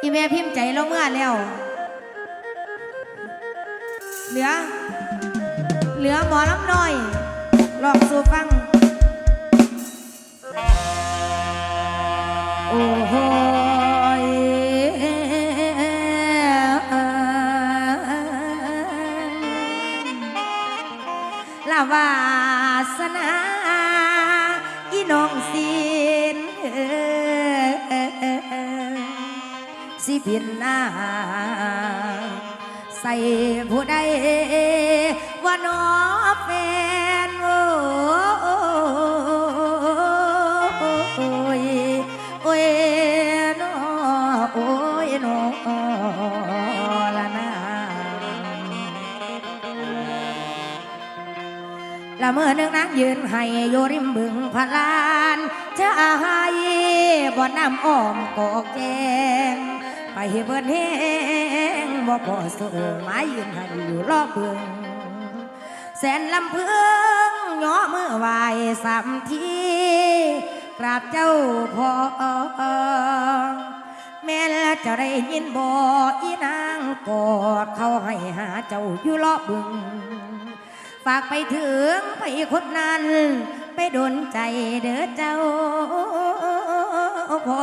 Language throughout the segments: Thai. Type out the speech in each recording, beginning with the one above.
อีแม่พิมพ์ใจเราเมื่อแล้ว เหลือ เหลือหมอลำน้อย ลองสู่ฟัง สิเพียนหน้า ใส่ผู้ใดว่าน้อแฟนโอ้ยโอ้ยน้อโอ้ยน้อละนาละเมื่อนึงนางยืนให้อยู่ริมบึงพลานจะให้บ่อน้ำอ้อมกอกแจง ไปเบิ่นแห้งบ่พอสู้ไม้ยืนให้อยู่รอบเบิ่งแสนลำพึงย่อมือไหวสามทีกราบเจ้าพ่อแม่ล้วจะได้ยินบ่อีนางกอดเขาให้หาเจ้าอยู่รอบเบิ่งฝากไปถึงไปคนนั้น ไปโดนใจเด้อเจ้าพ่อ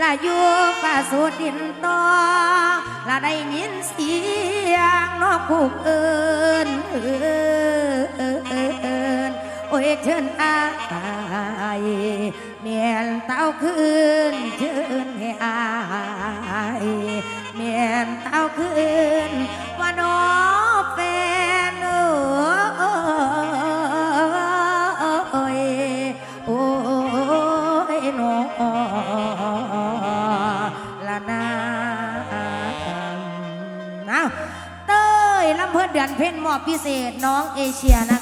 ละอยู่ฝ่าสุดดินต่อละได้ยินเสียงนอกคูกเอินเอินโอ้ยเชิญอายเมียนเต้าคืนเชิญให้อาย เพ่นมอบพิเศษน้องเอเชียนะคะ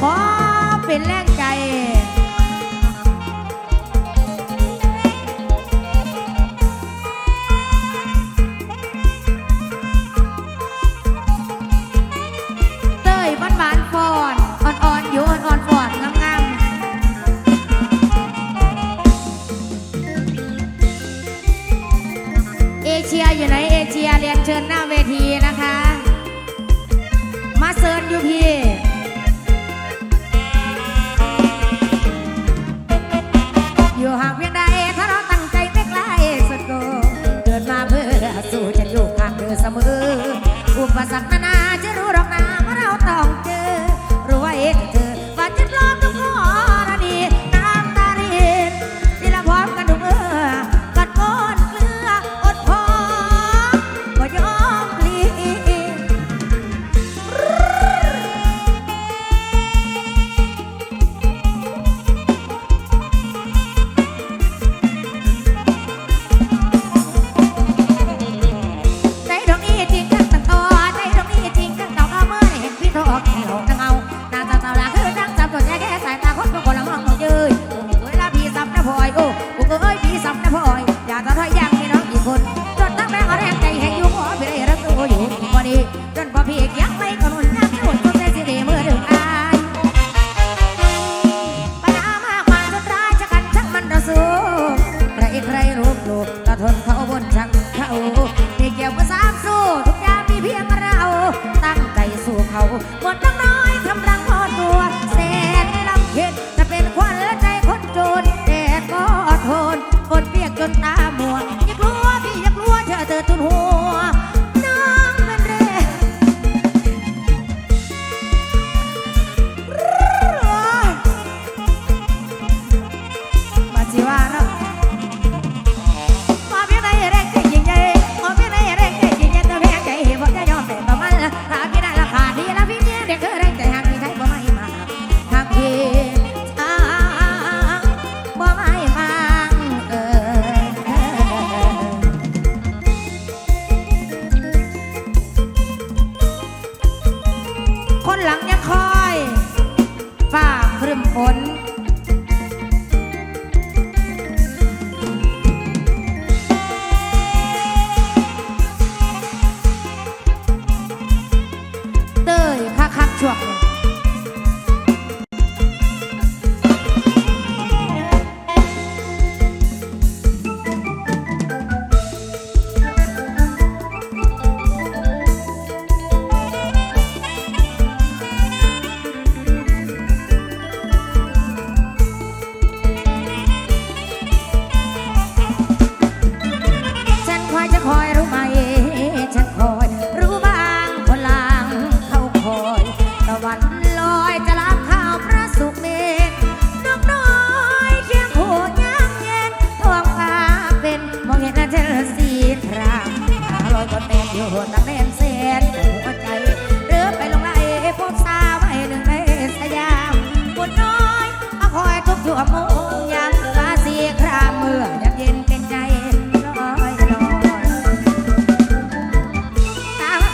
ขอเป็นแรงใจ সাধন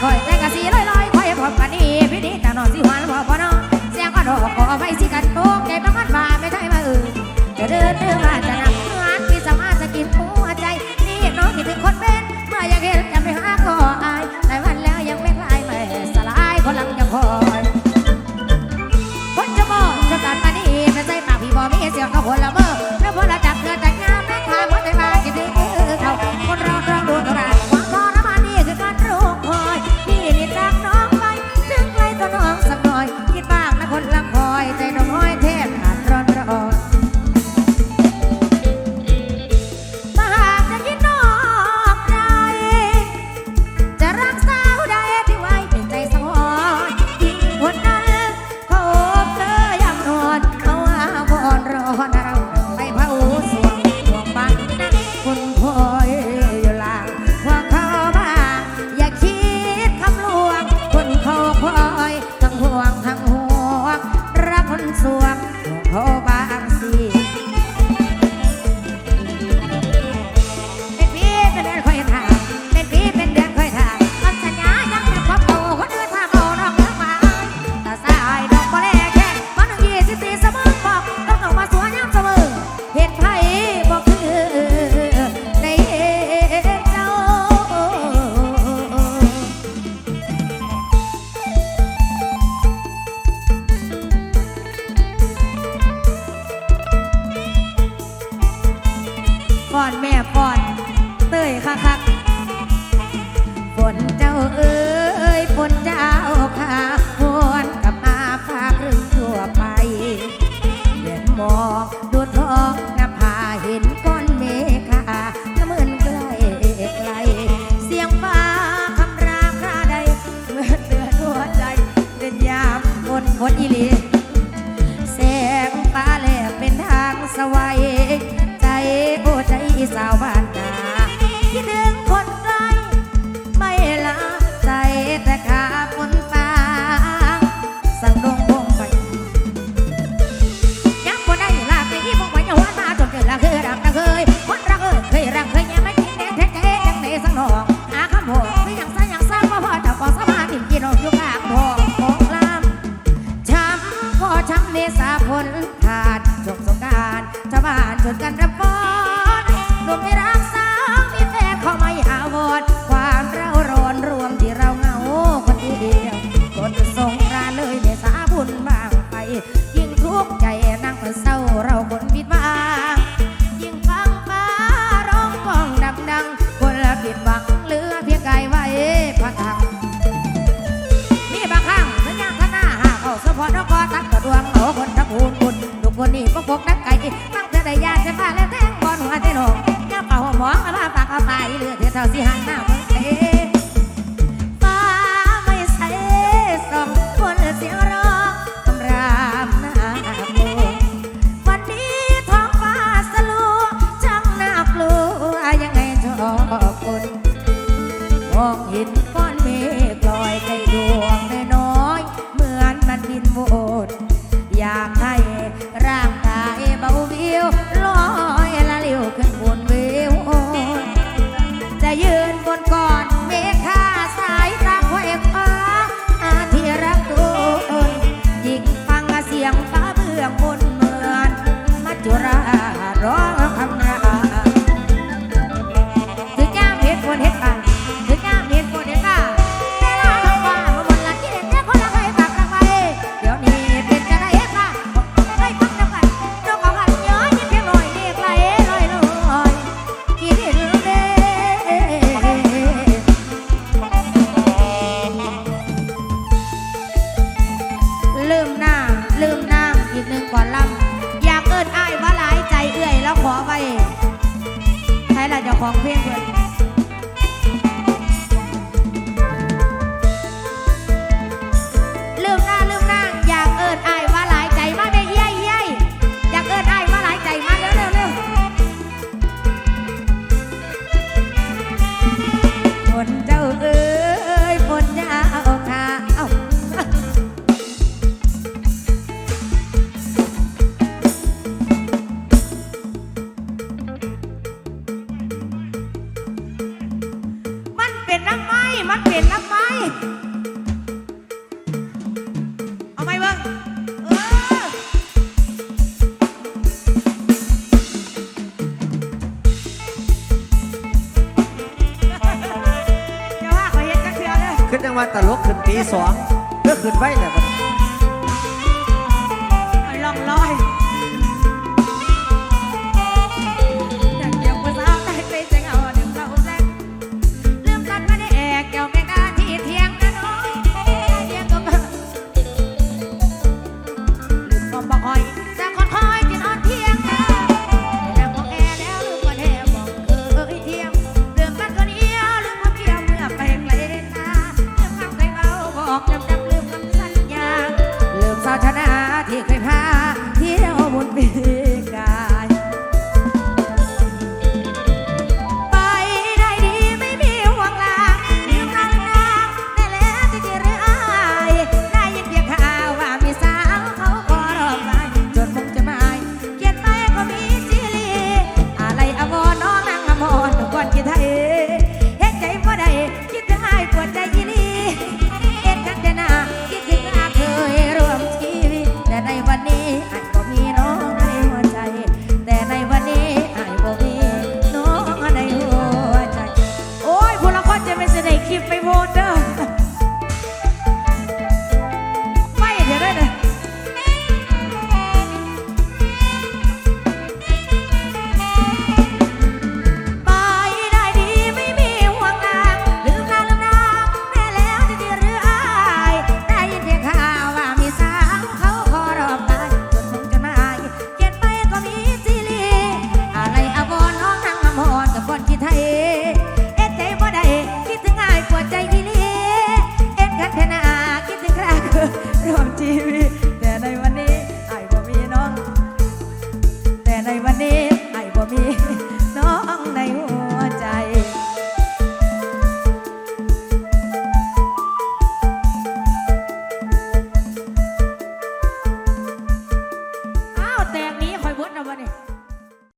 อยแต่กะสีลอยลอยคอยพบกันนี่พี่นี่แต่นอนสิหวานพอพอนอนเสียงก็ดอกขอไปสิกันโตใจประกันบ่าไม่ใช่มาอื่นจะเดินเรื่มาจะ สาวสิหันหน้า ลืมหน้า ลืมนางอีกหนึ่งก่อนลำอยากเอิดนอ้ายว่าหลายใจเอื่อยแล้วขอไปใช้หลักจ้าของเพียงเพื่อน น้ำไมมันเปลี่นน้ำไมเอาไมเบิ้งเออจะว่าขอเฮ็ดจักเทื่อเด้อ ขึ้นจังหวัดตลกขึ้นตีสองเพื่ขึ้นไว้แหละ